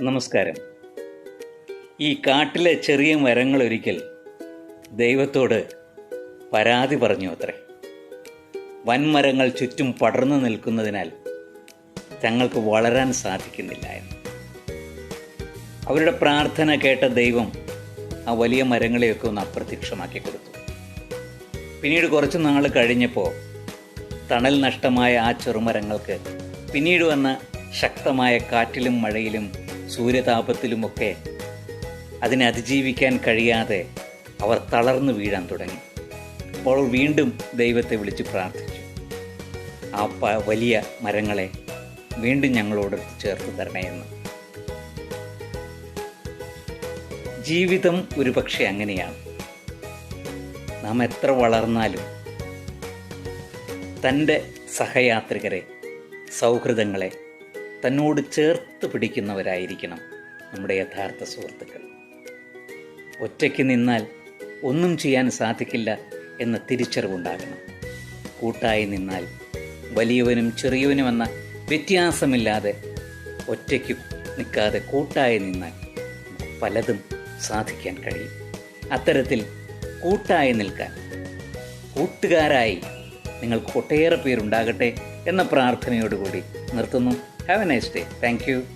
നമസ്കാരം. ഈ കാട്ടിലെ ചെറിയ മരങ്ങൾ ഒരിക്കൽ ദൈവത്തോട് പരാതി പറഞ്ഞു അത്രേ. വൻമരങ്ങൾ ചുറ്റും പടർന്നു നിൽക്കുന്നതിനാൽ തങ്ങൾക്ക് വളരാൻ സാധിക്കുന്നില്ല എന്ന്. അവരുടെ പ്രാർത്ഥന കേട്ട ദൈവം ആ വലിയ മരങ്ങളെയൊക്കെ ഒന്ന് അപ്രത്യക്ഷമാക്കി കൊടുത്തു. പിന്നീട് കുറച്ച് നാൾ കഴിഞ്ഞപ്പോൾ തണൽ നഷ്ടമായ ആ ചെറുമരങ്ങൾക്ക് പിന്നീട് വന്ന ശക്തമായ കാറ്റിലും മഴയിലും സൂര്യതാപത്തിലുമൊക്കെ അതിനെ അതിജീവിക്കാൻ കഴിയാതെ അവർ തളർന്നു വീഴാൻ തുടങ്ങി. അപ്പോൾ വീണ്ടും ദൈവത്തെ വിളിച്ച് പ്രാർത്ഥിച്ചു. ആ പ- വലിയ മരങ്ങളെ വീണ്ടും ഞങ്ങളോട് ചേർത്ത് തരണേ എന്ന്. ജീവിതം ഒരുപക്ഷെ അങ്ങനെയാണ്. നാം എത്ര വളർന്നാലും തന്റെ സഹയാത്രികരെ സൗഹൃദങ്ങളെ തന്നോട് ചേർത്ത് പിടിക്കുന്നവരായിരിക്കണം നമ്മുടെ യഥാർത്ഥ സുഹൃത്തുക്കൾ. ഒറ്റയ്ക്ക് നിന്നാൽ ഒന്നും ചെയ്യാൻ സാധിക്കില്ല എന്ന തിരിച്ചറിവുണ്ടാകണം. കൂട്ടായി നിന്നാൽ വലിയവനും ചെറിയവനും എന്ന വ്യത്യാസമില്ലാതെ ഒറ്റയ്ക്ക് നിൽക്കാതെ കൂട്ടായി നിന്നാൽ പലതും സാധിക്കാൻ കഴിയും. അത്തരത്തിൽ കൂട്ടായി നിൽക്കാൻ കൂട്ടുകാരായി നിങ്ങൾക്ക് ഒട്ടേറെ പേരുണ്ടാകട്ടെ എന്ന പ്രാർത്ഥനയോടുകൂടി നിർത്തുന്നു. Have a nice day. Thank you.